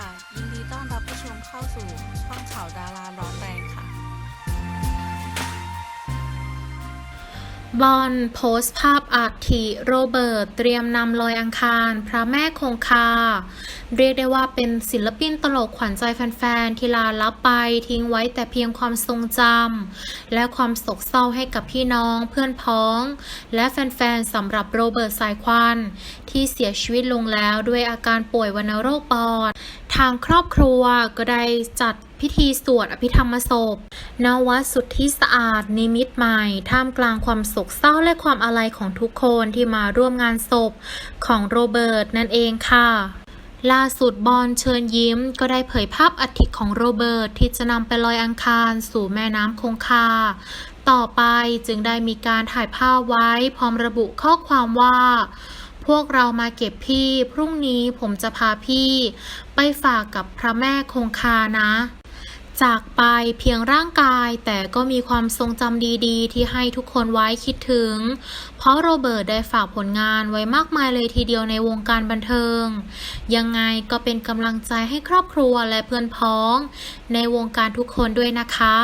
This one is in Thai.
ค่ะ ยินดีต้อนรับผู้ชมเข้าสู่ช่องข่าวดาราร้อนแรงค่ะ บอลโพสต์ภาพอาทิโรเบิร์ตเตรียมนำลอยอังคาร พระแม่คงคา เรียกได้ว่าเป็นศิลปินตลกขวัญใจแฟนๆ ที่ลาลับไปทิ้งไว้แต่เพียงความทรงจำและความโศกเศร้าให้กับพี่น้องเพื่อนพ้อง และแฟนๆสำหรับโรเบิร์ตสายควัน ที่เสียชีวิตลงแล้วด้วยอาการป่วยวัณโรคปอดางครอบครัวก็ได้จัดพิธีสวดอภิธรรมศพณวัดสุทธิสะอาด นิมิตรใหม่ ท่ามกลางความโศกเศร้าและความอาลัยของทุกคนที่มาร่วมงานศพของโรเบิร์ตนั่นเองค่ะล่าสุดบอลเชิญยิ้มก็ได้เผยภาพอัฐิของโรเบิร์ตที่จะนำไปลอยอังคารสู่แม่น้ำคงคา ต่อไปจึงได้มีการถ่ายภาพไว้พร้อมระบุข้อความว่า พวกเรามาเก็บพี่ พรุ่งนี้ผมจะพาพี่ ไปฝากกับพระแม่คงคานะ จากไปเพียงร่างกายแต่ก็มีความทรงจำดีๆ ที่ให้ทุกคนไว้คิดถึง เพราะโรเบิร์ตได้ฝากผลงานไว้มากมายเลยทีเดียวในวงการบันเทิง ยังไงก็เป็นกำลังใจให้ครอบครัวและเพื่อนพ้อง ในวงการทุกคนด้วยนะคะ